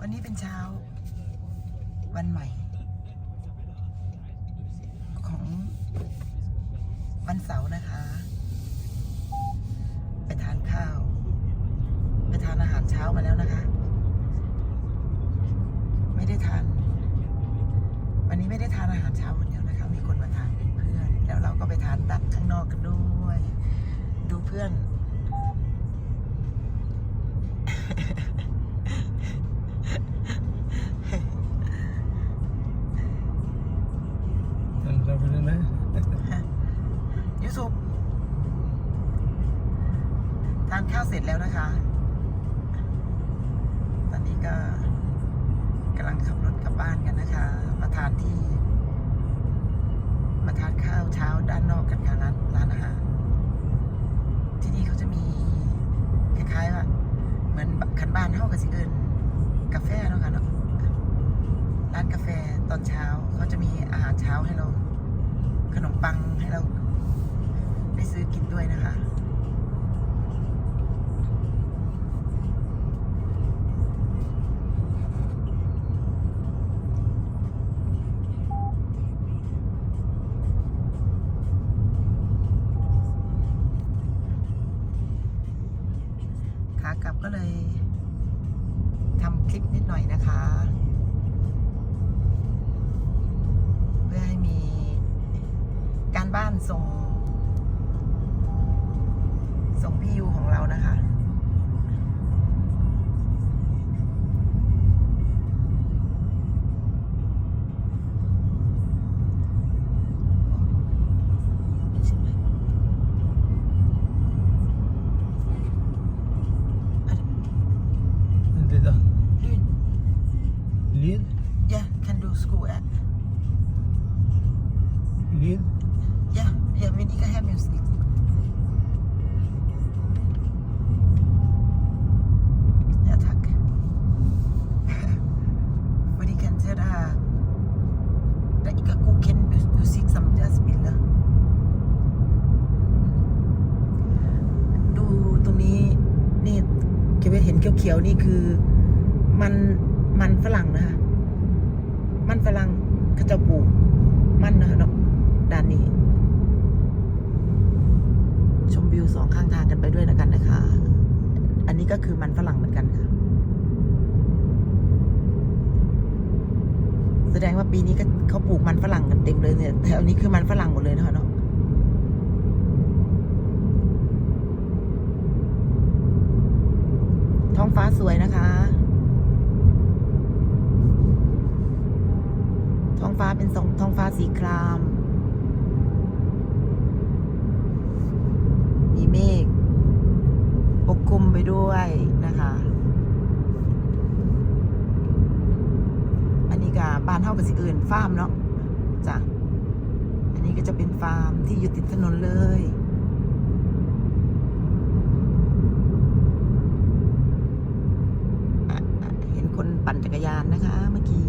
วันนี้เป็นเช้า วันใหม่ ของวันเสาร์นะคะ ยูสุปทานข้าวเสร็จแล้วนะคะ ตอนนี้ก็กำลังขับรถกลับบ้านกันนะคะ มาทานที่ มาทานข้าวเช้าด้านนอกกันค่ะร้านร้านอาหารที่นี่เขาจะมีคล้ายๆว่าเหมือนขันบ้านเท่ากับสิเอินกาแฟเนาะค่ะเนาะร้านกาแฟตอนเช้าเขาจะมีอาหารเช้าให้เรา ขนมปังให้เรา ได้ซื้อกินด้วยนะคะขากลับก็เลยทำคลิปนิดหน่อยนะคะ เพื่อให้มีการบ้านส่ง ยวนี่คือ มันมันฝรั่งนะคะ มันฝรั่งขาเจปูมันนะคะเนาะด้านนี้ ชมวิวสองข้างทางกันไปด้วยนะกันนะคะ อันนี้ก็คือมันฝรั่งเหมือนกันค่ะ แสดงว่าปีนี้ก็เขาปลูกมันฝรั่งกันเต็มเลยเนี่ยแถวนี้คือมันฝรั่งหมดเลยนะคะเนาะ ท้องฟ้าสวยนะคะ ท้องฟ้าเป็นทรงท้องฟ้าสีคราม มีเมฆปกคลุมไปด้วยนะคะ อันนี้ก็บ้านเท่ากับสิอื่นฟาร์มเนาะจ้ะอันนี้ก็จะเป็นฟาร์มที่อยู่ติดถนนเลยเห็นคนปั่นจักรยานนะคะเมื่อกี้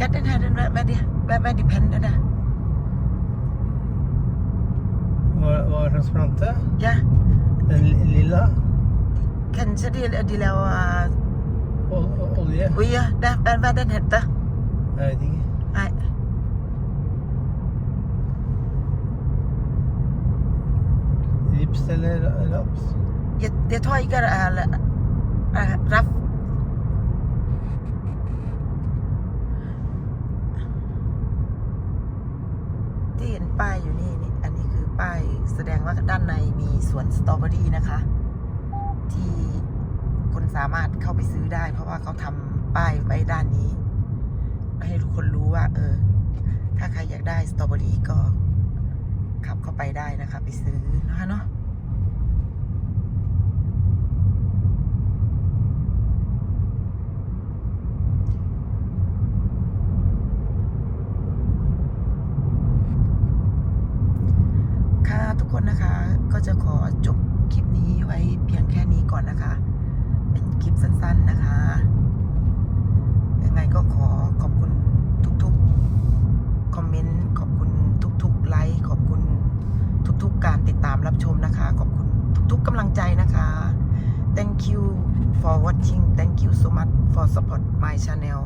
Kat den her, den, hvad, hvad, er det? Hvad, hvad er de pande der? Hvor, er transparente? Ja. Den lilla? Kanskje de, de laver... Ol olje? Olje. Der, hvad, hvad den heter? Jeg ved ikke. Nej. Lips eller raps? Jeg, tror ikke, det er, er raps. ป้ายอยู่นี่นี่อันนี้คือป้ายแสดงว่าด้านในมีสวนสตรอเบอรี่นะคะ ที่คนสามารถเข้าไปซื้อได้ เพราะว่าเขาทำป้ายไว้ด้านนี้ ให้ทุกคนรู้ว่า เออ ถ้าใครอยากได้สตรอเบอรี่ก็ขับเข้าไปได้นะคะ ไปซื้อนะคะเนาะ ค่ะทุก คนนะคะ ก็จะขอจบคลิปนี้ไว้เพียงแค่นี้ก่อนนะคะ เป็นคลิปสั้นๆนะคะ ยังไงก็ขอขอบคุณทุกๆคอมเมนต์ขอบคุณทุกๆไลค์ขอบคุณทุกๆการติดตามรับชมนะคะ ขอบคุณทุกๆกำลังใจนะคะ thank you for watching thank you so much for support my channel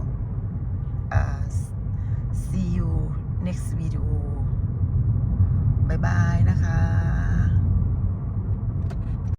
uh, see you next video บายบายนะคะ